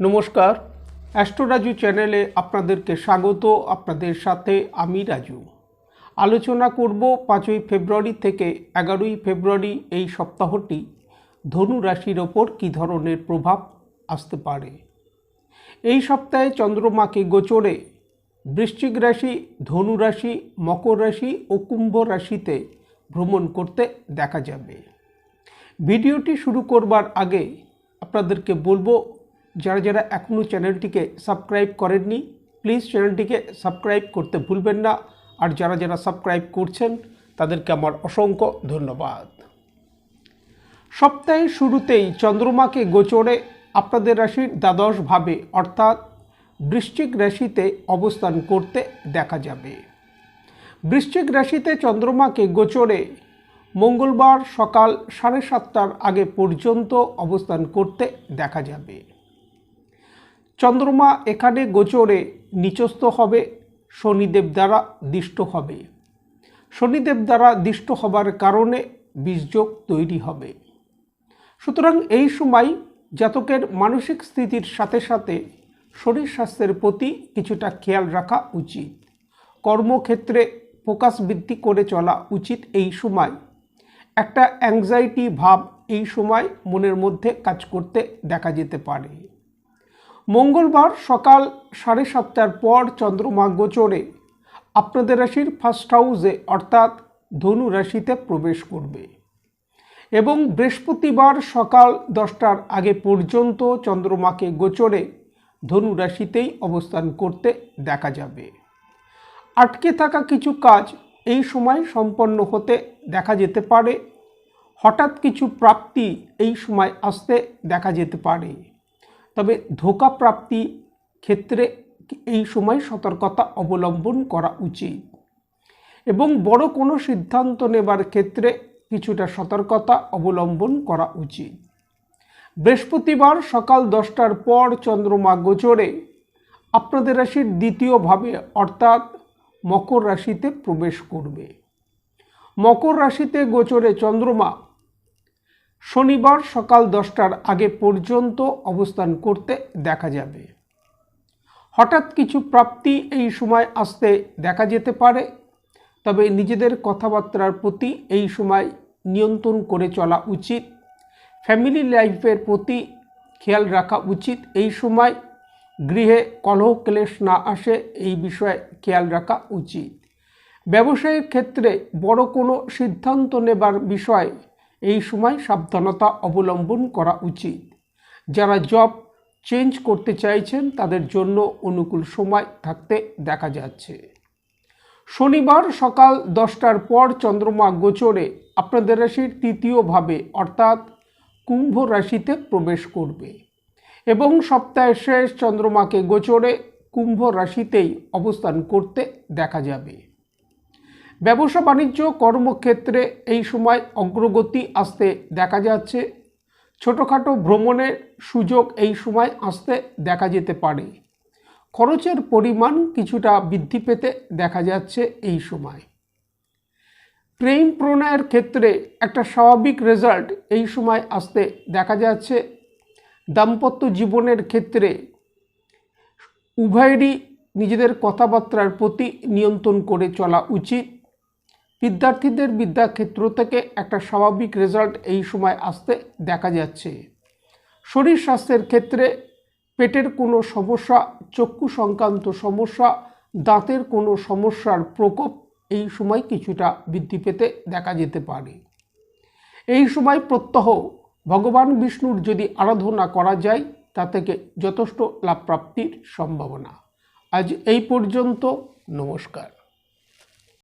নমস্কার। অ্যাস্ট্রোরাজু চ্যানেলে আপনাদেরকে স্বাগত। আপনাদের সাথে আমি রাজু। আলোচনা করব পাঁচই ফেব্রুয়ারি থেকে এগারোই ফেব্রুয়ারি এই সপ্তাহটি। ধনু রাশির ওপর কী ধরনের প্রভাব আসতে পারে? এই সপ্তাহে চন্দ্রমাকে গোচরে বৃশ্চিক রাশি, ধনু রাশি, মকর রাশি ও কুম্ভ রাশিতে ভ্রমণ করতে দেখা যাবে। ভিডিওটি শুরু করবার আগে আপনাদেরকে বলব যারা যারা এখনও চ্যানেলটিকে সাবস্ক্রাইব করেননি প্লিজ চ্যানেলটিকে সাবস্ক্রাইব করতে ভুলবেন না। আর যারা যারা সাবস্ক্রাইব করছেন, তাদেরকে আমার অসংখ্য ধন্যবাদ। সপ্তাহের শুরুতেই চন্দ্রমাকে গোচরে আপনাদের রাশির দ্বাদশভাবে অর্থাৎ বৃশ্চিক রাশিতে অবস্থান করতে দেখা যাবে। বৃশ্চিক রাশিতে চন্দ্রমাকে গোচরে মঙ্গলবার সকাল সাড়ে সাতটার আগে পর্যন্ত অবস্থান করতে দেখা যাবে। চন্দ্রমা এখানে গোচরে নিচস্থ হবে, শনিদেব দ্বারা দিষ্ট হবে। শনিদেব দ্বারা দিষ্ট হবার কারণে বীজযোগ তৈরি হবে। সুতরাং এই সময় জাতকের মানসিক স্থিতির সাথে সাথে শরীর স্বাস্থ্যের প্রতি কিছুটা খেয়াল রাখা উচিত। কর্মক্ষেত্রে ফোকাস বৃদ্ধি করে চলা উচিত এই সময়। একটা অ্যাংজাইটি ভাব এই সময় মনের মধ্যে কাজ করতে দেখা যেতে পারে। মঙ্গলবার সকাল সাড়ে সাতটার পর চন্দ্রমা গোচরে। আপনাদের রাশির ফার্স্ট হাউসে অর্থাৎ ধনু রাশিতে প্রবেশ করবে। এবং বৃহস্পতিবার সকাল দশটার আগে পর্যন্ত চন্দ্রমাকে গোচরে ধনু রাশিতেই অবস্থান করতে দেখা যাবে। আটকে থাকা কিছু কাজ এই সময় সম্পন্ন হতে দেখা যেতে পারে। হঠাৎ কিছু প্রাপ্তি এই সময় আসতে দেখা যেতে পারে। তবে ধোকা প্রাপ্তি ক্ষেত্রে এই সময় সতর্কতা অবলম্বন করা উচিত। এবং বড় কোনো সিদ্ধান্ত নেবার ক্ষেত্রে কিছুটা সতর্কতা অবলম্বন করা উচিত। বৃহস্পতিবার সকাল দশটার পর চন্দ্রমা গোচরে আপনাদের রাশির দ্বিতীয়ভাবে অর্থাৎ মকর রাশিতে প্রবেশ করবে। মকর রাশিতে গোচরে চন্দ্রমা শনিবার সকাল দশটার আগে পর্যন্ত অবস্থান করতে দেখা যাবে। হঠাৎ কিছু প্রাপ্তি এই সময় আসতে দেখা যেতে পারে, তবে নিজেদের কথাবার্তার প্রতি এই সময় নিয়ন্ত্রণ করে চলা উচিত, ফ্যামিলি লাইফের প্রতি খেয়াল রাখা উচিত। এই সময় গৃহে কলহ ক্লেশ না আসে, এই বিষয়ে খেয়াল রাখা উচিত। ব্যবসায়ের ক্ষেত্রে বড় কোনো সিদ্ধান্ত নেবার বিষয়ে এই সময় সাবধানতা অবলম্বন করা উচিত। যারা জব চেঞ্জ করতে চাইছেন, তাদের জন্য অনুকূল সময় থাকতে দেখা যাচ্ছে। শনিবার সকাল দশটার পর চন্দ্রমা গোচরে আপনাদের রাশির তৃতীয়ভাবে অর্থাৎ কুম্ভ রাশিতে প্রবেশ করবে। এবং সপ্তাহের শেষ চন্দ্রমাকে গোচরে কুম্ভ রাশিতেই অবস্থান করতে দেখা যাবে। ব্যবসা বাণিজ্য কর্মক্ষেত্রে এই সময় অগ্রগতি আসতে দেখা যাচ্ছে। ছোটোখাটো ভ্রমণের সুযোগ এই সময় আসতে দেখা যেতে পারে। খরচের পরিমাণ কিছুটা বৃদ্ধি পেতে দেখা যাচ্ছে এই সময়। প্রেম প্রণয়ের ক্ষেত্রে একটা স্বাভাবিক রেজাল্ট এই সময় আসতে দেখা যাচ্ছে। দাম্পত্য জীবনের ক্ষেত্রে উভয়েরই নিজেদের কথাবার্তার প্রতি নিয়ন্ত্রণ করে চলা উচিত। বিদ্যার্থীদের বিদ্যাক্ষেত্র থেকে একটা স্বাভাবিক রেজাল্ট এই সময় আসতে দেখা যাচ্ছে। শরীর স্বাস্থ্যের ক্ষেত্রে পেটের কোনো সমস্যা, চক্ষু সংক্রান্ত সমস্যা, দাঁতের কোনো সমস্যার প্রকোপ এই সময় কিছুটা বৃদ্ধি পেতে দেখা যেতে পারে। এই সময় প্রত্যহ ভগবান বিষ্ণুর যদি আরাধনা করা যায়, তা থেকে যথেষ্ট লাভ প্রাপ্তির সম্ভাবনা। আজ এই পর্যন্ত, নমস্কার।